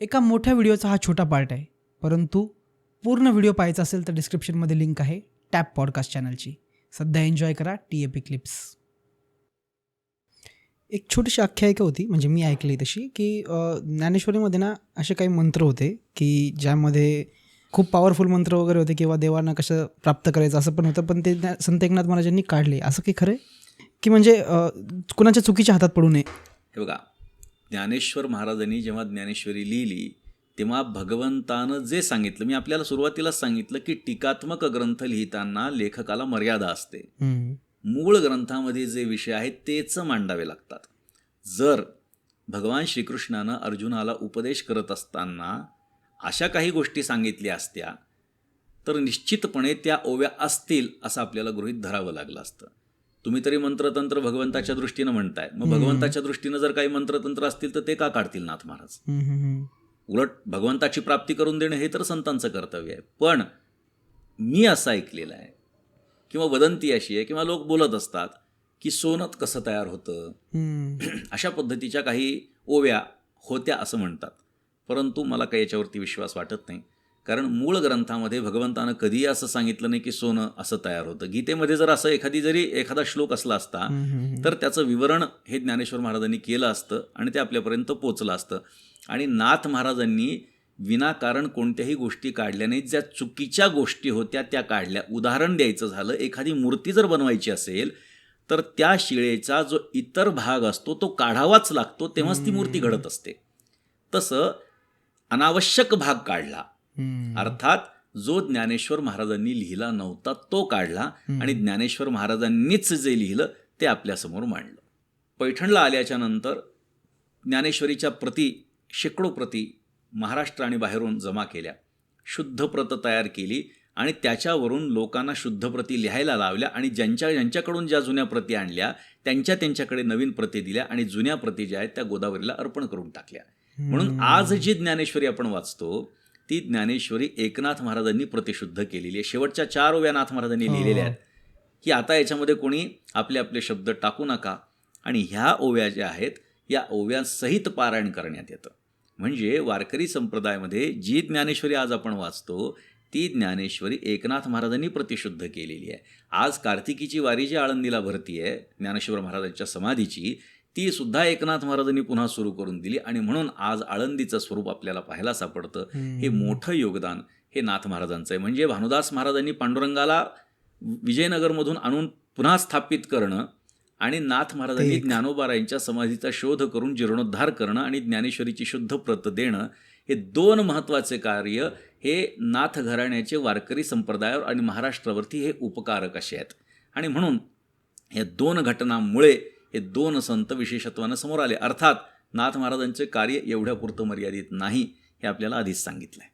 एका मोठ्या व्हिडिओचा हा छोटा पार्ट आहे. परंतु पूर्ण व्हिडिओ पाहायचा असेल तर डिस्क्रिप्शनमध्ये लिंक आहे टॅप पॉडकास्ट चॅनलची सध्या एन्जॉय करा टी ए पी क्लिप्स एक छोटीशी आख्यायिका होती म्हणजे मी ऐकली तशी की ज्ञानेश्वरीमध्ये ना असे काही मंत्र होते की ज्यामध्ये खूप पॉवरफुल मंत्र वगैरे होते किंवा देवांना कसं प्राप्त करायचं असं पण होतं पण ते संत एकनाथ महाराजांनी काढले. असं काही खरं आहे? की म्हणजे कुणाच्या चुकीच्या हातात पडू नये? हे बघा ज्ञानेश्वर महाराजांनी जेव्हा ज्ञानेश्वरी लिहिली तेव्हा भगवंतानं जे सांगितलं मी आपल्याला सुरुवातीलाच सांगितलं की टीकात्मक ग्रंथ लिहिताना लेखकाला मर्यादा असते. मूळ ग्रंथामध्ये जे विषय आहेत तेच मांडावे लागतात. जर भगवान श्रीकृष्णानं अर्जुनाला उपदेश करत असताना अशा काही गोष्टी सांगितल्या असत्या तर निश्चितपणे त्या ओव्या असतील असं आपल्याला गृहीत धरावं लागलं असतं. तुम्ही तरी मंत्रतंत्र भगवंताच्या दृष्टीनं म्हणताय. मग भगवंताच्या दृष्टीनं जर काही मंत्रतंत्र असतील तर ते का काढतील नाथ महाराज. उलट भगवंताची प्राप्ती करून देणं हे तर संतांचं कर्तव्य आहे. पण मी असं ऐकलेलं आहे किंवा वदंती अशी आहे किंवा लोक बोलत असतात की सोनत कसं तयार होतं. अशा पद्धतीच्या काही ओव्या होत्या असं म्हणतात. परंतु मला काही याच्यावरती विश्वास वाटत नाही. कारण मूळ ग्रंथामध्ये भगवंतानं कधीही असं सांगितलं नाही की सोनं असं तयार होतं. गीतेमध्ये जर असं एखादी जरी एखादा श्लोक असला असता तर त्याचं विवरण हे ज्ञानेश्वर महाराजांनी केलं असतं आणि ते आपल्यापर्यंत पोचलं असतं. आणि नाथ महाराजांनी विनाकारण कोणत्याही गोष्टी काढल्या नाहीत. ज्या चुकीच्या गोष्टी होत्या त्या काढल्या. उदाहरण द्यायचं झालं एखादी मूर्ती जर बनवायची असेल तर त्या शिळेचा जो इतर भाग असतो तो काढावाच लागतो तेव्हाच ती मूर्ती घडत असते. तसं अनावश्यक भाग काढला. अर्थात जो ज्ञानेश्वर महाराजांनी लिहिला नव्हता तो काढला. आणि ज्ञानेश्वर महाराजांनीच जे लिहिलं ते आपल्यासमोर मांडलं. पैठणला आल्याच्यानंतर ज्ञानेश्वरीच्या प्रती शेकडो प्रती महाराष्ट्र आणि बाहेरून जमा केल्या. शुद्ध प्रत तयार केली आणि त्याच्यावरून लोकांना शुद्ध प्रती लिहायला लावल्या आणि ज्यांच्या ज्यांच्याकडून ज्या जुन्या प्रती आणल्या त्यांच्या त्यांच्याकडे नवीन प्रती दिल्या आणि जुन्या प्रती ज्या आहेत त्या गोदावरीला अर्पण करून टाकल्या. म्हणून आज जी ज्ञानेश्वरी आपण वाचतो ती ज्ञानेश्वरी एकनाथ महाराजांनी प्रतिशुद्ध केलेली आहे. शेवटच्या चार ओव्या नाथ महाराजांनी लिहिलेल्या आहेत. की आता याच्यामध्ये कोणी आपले आपले शब्द टाकू नका. आणि ह्या ओव्या ज्या आहेत या ओव्यांसहित पारायण करण्यात येतं. म्हणजे वारकरी संप्रदायामध्ये जी ज्ञानेश्वरी आज आपण वाचतो ती ज्ञानेश्वरी एकनाथ महाराजांनी प्रतिशुद्ध केलेली आहे. आज कार्तिकीची वारी जी आळंदीला भरती आहे ज्ञानेश्वर महाराजांच्या समाधीची ती सुद्धा एकनाथ महाराजांनी पुन्हा सुरू करून दिली आणि म्हणून आज आळंदीचं स्वरूप आपल्याला पाहायला सापडतं. हे मोठं योगदान हे नाथ महाराजांचं आहे. म्हणजे भानुदास महाराजांनी पांडुरंगाला विजयनगरमधून आणून पुन्हा स्थापित करणं आणि नाथ महाराजांनी. ज्ञानोबारायांच्या समाधीचा शोध करून जीर्णोद्धार करणं आणि ज्ञानेश्वरीची शुद्ध प्रत देणं हे दोन महत्त्वाचे कार्य हे नाथ घराण्याचे वारकरी संप्रदायावर आणि महाराष्ट्रावरती हे उपकारक असे आहेत. आणि म्हणून या दोन घटनांमुळे हे दोन संत विशेषत्वानं समोर आले. अर्थात नाथ महाराजांचे कार्य एवढ्यापुरतं मर्यादित नाही हे आपल्याला आधीच सांगितलं आहे